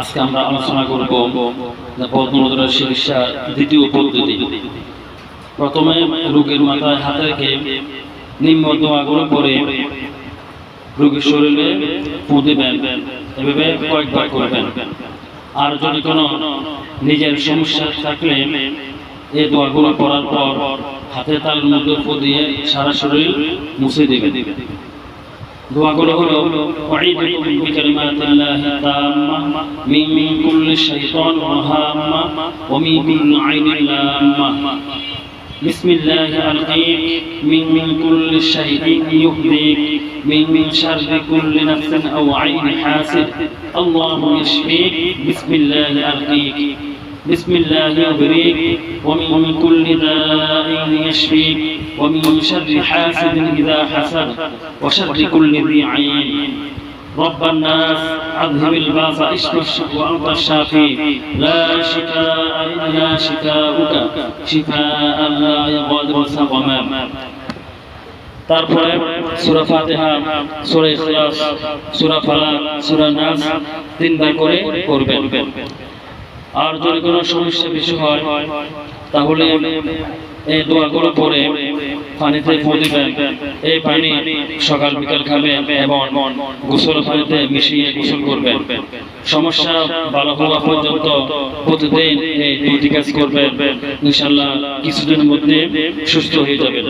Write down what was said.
আজকে আমরা আলোচনা করব যে বদনজরের চিকিৎসা দ্বিতীয় পদ্ধতি। প্রথমে রোগীর মাথায় হাতে রেখে নিম্ন দোয়াগুলো করে রোগীর শরীরে ফু দিবেন, এভাবে কয়েকবার করবেন। আর যদি কোনো নিজের সমস্যা থাকলে এই দোয়াগুলো করার পর হাতে তার মধ্যে দিয়ে সারা শরীর মুছে দিবেন। দোয়াগুলো হলো أعيذكم بكلمات الله التامة من كل شيطان وهامة ومن كل عين لامة بسم الله أرقيك من من كل شيء يهديك من من شر كل نفس أو عين حاسد الله يشفيك بسم الله أرقيك بسم الله يبريك ومن كل داء يشفيك ومن شر حاسد إذا حسد وشر كل ذي عين رب الناس أذهب الباس اشف الشفاء وأنت الشافي لا شفاء إلا شفاؤك شفاء لا يغادر سقما তারপরে সূরা ফাতিহা সূরা ইখলাস সূরা ফালাক সূরা নাস তিনবার করে করবেন আর যদি কোনো সমস্যা বেশি হয়, তাহলে এই দোয়াগুলো পরে পানিতে দিবেন। এই পানি সকাল বিকাল খাবেন এবং গোসল পানিতে মিশিয়ে গোসল করবেন। সমস্যা ভালো হওয়া পর্যন্ত প্রতিদিন এই দুটি কাজ করবেন। ইনশাল্লাহ কিছুদিনের মধ্যে সুস্থ হয়ে যাবে